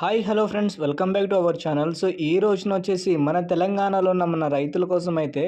Hi hello friends welcome back to our channel so ఈ రోజున వచ్చేసి మన తెలంగాణలో ఉన్న మన రైతుల కోసం అయితే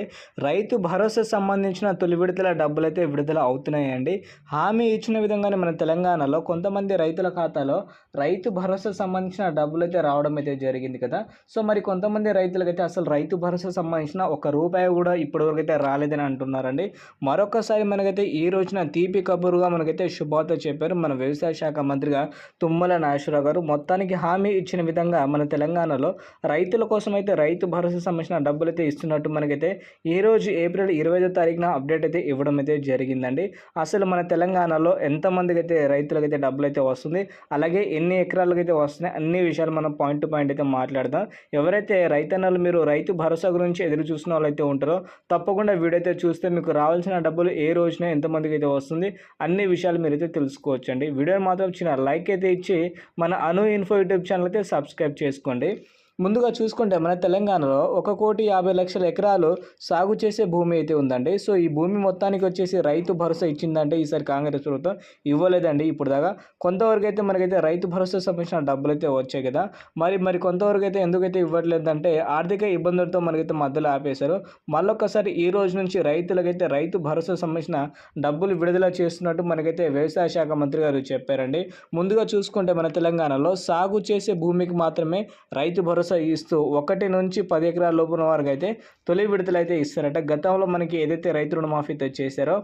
రైతు భరోసా సంబంధించిన తొలి విడతల డబ్బులు అయితే విడుదల అవుతున్నాయండి. హామీ ఇచ్చిన విధంగానే మన తెలంగాణలో కొంతమంది రైతుల ఖాతాలో రైతు భరోసా సంబంధించిన డబ్బులు అయితే రావడం అయితే జరిగింది కదా. సో మరి కొంతమంది రైతులకైతే అసలు రైతు భరోసా సంబంధించిన ఒక రూపాయి కూడా ఇప్పటివరకు అయితే రాలేదని అంటున్నారండి. మరొకసారి మనకైతే ఈ రోజున తీపి కబురుగా మనకైతే శుభార్త చెప్పారు మన వ్యవసాయ శాఖ మంత్రిగా తుమ్మల నాగేశ్వరరావు గారు. మొత్తానికి హామీ ఇచ్చిన విధంగా మన తెలంగాణలో రైతుల కోసం అయితే రైతు భరోసా సంబంధించిన డబ్బులు అయితే ఇస్తున్నట్టు మనకైతే ఈ రోజు ఏప్రిల్ ఇరవై ఐదో తారీఖున అప్డేట్ అయితే ఇవ్వడం అయితే జరిగిందండి. అసలు మన తెలంగాణలో ఎంతమందికి అయితే రైతులకైతే డబ్బులు అయితే వస్తుంది అలాగే ఎన్ని ఎకరాలకు అయితే వస్తున్నాయి అన్ని విషయాలు మనం పాయింట్ టు పాయింట్ అయితే మాట్లాడదాం. ఎవరైతే రైతన్నలు మీరు రైతు భరోసా గురించి ఎదురు చూసిన వాళ్ళైతే ఉంటారో తప్పకుండా వీడియో అయితే చూస్తే మీకు రావాల్సిన డబ్బులు ఏ రోజున ఎంతమందికి అయితే వస్తుంది అన్ని విషయాలు మీరైతే తెలుసుకోవచ్చండి. వీడియోని మాత్రం చిన్న లైక్ అయితే ఇచ్చి మన అను ఇన్ఫో యూట్యూబ్ ఛానల్ అయితే సబ్స్క్రైబ్ చేసుకోండి. ముందుగా చూసుకుంటే మన తెలంగాణలో ఒక కోటి యాభై లక్షల ఎకరాలు సాగు చేసే భూమి అయితే ఉందండి. సో ఈ భూమి మొత్తానికి వచ్చేసి రైతు భరోసా ఇచ్చిందంటే ఈసారి కాంగ్రెస్ ప్రభుత్వం ఇవ్వలేదండి ఇప్పుడు దాకా కొంతవరకు అయితే మనకైతే రైతు భరోసా సంబంధించిన డబ్బులు అయితే వచ్చాయి కదా. మరి మరి కొంతవరకు అయితే ఎందుకైతే ఇవ్వట్లేదంటే ఆర్థిక ఇబ్బందులతో మనకైతే మధ్యలో ఆపేశారు. మళ్ళొక్కసారి ఈ రోజు నుంచి రైతులకైతే రైతు భరోసా సంబంధించిన డబ్బులు విడుదల చేస్తున్నట్టు మనకైతే వ్యవసాయ శాఖ మంత్రి గారు చెప్పారండి. ముందుగా చూసుకుంటే మన తెలంగాణలో సాగు చేసే భూమికి మాత్రమే రైతు భరోసా ఇస్తూ ఒకటి నుంచి పది ఎకరాల లోపున వారికి అయితే తొలి విడతలు అయితే ఇస్తారట. గతంలో మనకి ఏదైతే రైతు రుణమాఫీ చేశారో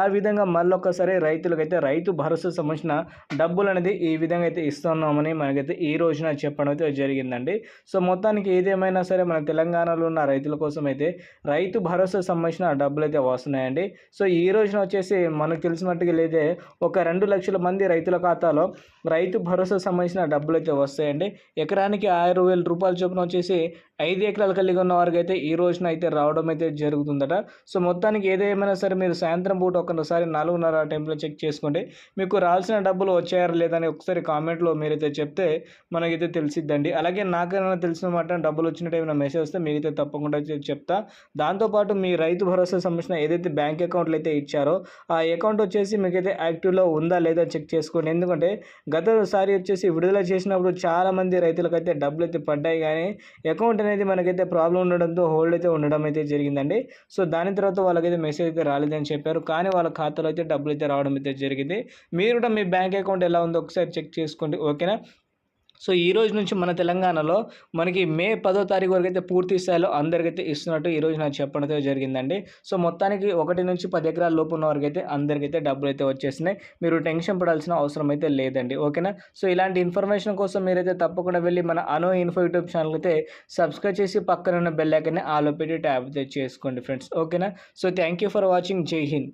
ఆ విధంగా మళ్ళొక్కసారి రైతులకైతే రైతు భరోసా సంబంధించిన డబ్బులు అనేది ఈ విధంగా అయితే ఇస్తున్నామని మనకైతే ఈ రోజున చెప్పడం అయితే జరిగిందండి. సో మొత్తానికి ఏదేమైనా సరే మన తెలంగాణలో ఉన్న రైతుల కోసం అయితే రైతు భరోసా సంబంధించిన డబ్బులు అయితే వస్తున్నాయండి. సో ఈ రోజున వచ్చేసి మనకు తెలిసినట్టుగా లేదా ఒక రెండు లక్షల మంది రైతుల ఖాతాలో రైతు భరోసా సంబంధించిన డబ్బులు అయితే వస్తాయండి. ఎకరానికి ఆరు వేల రూపాయలు చొప్పున వచ్చేసి ఐదు ఎకరాలు కలిగి ఉన్న వారికి అయితే ఈ రోజున అయితే రావడం అయితే జరుగుతుందట. సో మొత్తానికి ఏదేమైనా సరే మీరు సాయంత్రం పూట ఒకసారి నాలుగున్నర టైంలో చెక్ చేసుకోండి. మీకు రాల్సిన డబ్బులు వచ్చాయా లేదని ఒకసారి కామెంట్లో మీరైతే చెప్తే మనకైతే తెలిసిద్దండి. అలాగే నాకైనా తెలిసిన మాట డబ్బులు వచ్చినట్టు ఏమైనా మెసేజ్ వస్తే మీకైతే తప్పకుండా చెప్తా. దాంతోపాటు మీ రైతు భరోసా సంబంధించిన ఏదైతే బ్యాంక్ అకౌంట్లు అయితే ఇచ్చారో ఆ అకౌంట్ వచ్చేసి మీకైతే యాక్టివ్లో ఉందా లేదా చెక్ చేసుకోండి. ఎందుకంటే గతసారి వచ్చేసి విడుదల చేసినప్పుడు చాలామంది రైతులకైతే డబ్బులు అయితే పడ్డాయి. కానీ అకౌంట్ అనేది మనకైతే ప్రాబ్లం ఉండడంతో హోల్డ్ అయితే ఉండడం అయితే జరిగిందండి. సో దాని తర్వాత వాళ్ళకైతే మెసేజ్ అయితే రాలేదని చెప్పారు. కానీ వాళ్ళ ఖాతాలో అయితే డబ్బులు అయితే రావడం అయితే జరిగింది. మీరు కూడా మీ బ్యాంక్ అకౌంట్ ఎలా ఉందో ఒకసారి చెక్ చేసుకోండి. ఓకేనా సో ఈ రోజు నుంచి మన తెలంగాణలో మనకి మే పదో తారీఖు వరకు అయితే పూర్తి స్థాయిలో అందరికైతే ఇస్తున్నట్టు ఈ రోజు నాకు చెప్పడం జరిగిందండి. సో మొత్తానికి ఒకటి నుంచి పది ఎకరాల లోపు ఉన్న వరకు అయితే అందరికైతే డబ్బులు అయితే వచ్చేసినాయి మీరు టెన్షన్ పడాల్సిన అవసరం అయితే లేదండి. ఓకేనా? సో ఇలాంటి ఇన్ఫర్మేషన్ కోసం మీరైతే తప్పకుండా వెళ్ళి మన అనో ఇన్ఫో యూట్యూబ్ ఛానల్ అయితే సబ్స్క్రైబ్ చేసి పక్కన ఉన్న బెల్ ఐకన్ని ఆలో పెట్టి ట్యాప్ అయితే చేసుకోండి ఫ్రెండ్స్. ఓకేనా? So thank you for watching. జై హింద్.